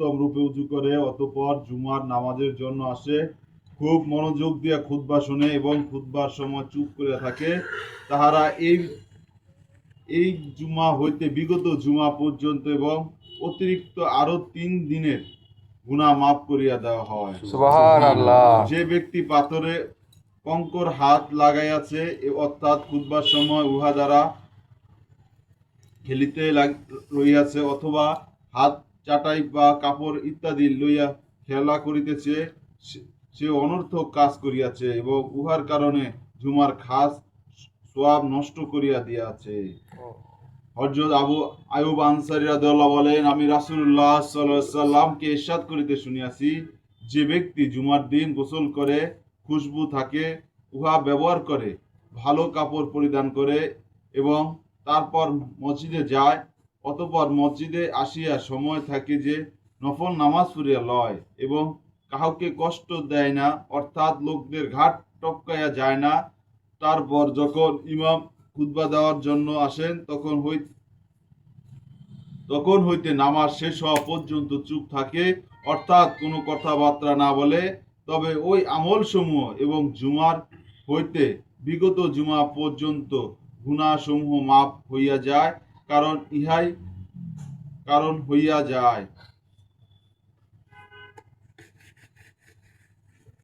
উত্তম রূপে উজু করে অতঃপর জুমার নামাজের জন্য আসে। খুব মনোযোগ দিয়ে খুতবা শুনে এবং খুতবার সময় চুপ করে থাকে। তাহারা এই এই জুমা হইতে বিগত জুমা পর্যন্ত এবং অতিরিক্ত আরও তিন দিনের গুনাহ মাফ করিয়া দেওয়া হয়। যে ব্যক্তি পাথরে কঙ্কর হাত লাগাইয়াছে অর্থাৎ খুদবার সময় উহা দ্বারা খেলিতে লাগ- রইয়াছে অথবা হাত চাটাই বা কাপড় ইত্যাদি লইয়া খেলা করিতেছে সে- অনর্থক কাজ করিয়াছে এবং উহার কারণে ঝুমার খাস সোয়াব নষ্ট করিয়া দিয়াছে। হজরত আবু আয়ুব আনসারী রাদিয়াল্লাহু বলেন আমি রাসূলুল্লাহ সাল্লাল্লাহু আলাইহি সাল্লামকে ইরশাদ করিতে শুনিয়াছি। যে ব্যক্তি জুমার দিন গোসল করে খুশবু থাকে উহা ব্যবহার করে ভালো কাপড় পরিধান করে এবং তারপর মসজিদে যায় অতঃপর মসজিদে আসিয়া সময় থাকে যে নফল নামাজ পড়িয়া লয় এবং কাউকে কষ্ট দেয় না, অর্থাৎ লোকদের ঘাট টপকাইয়া যায় না। তারপর যখন ইমাম খুতবা দেওয়ার জন্য আসেন, তখন হই তখন হইতে নামাজ শেষ হওয়া পর্যন্ত চুপ থাকে, অর্থাৎ কোনো কথাবার্তা না বলে। তবে ওই আমল সমূহ এবং জুমার হইতে বিগত জুমা পর্যন্ত গুণাসমূহ মাপ হইয়া যায়। কারণ ইহাই কারণ হইয়া যায়।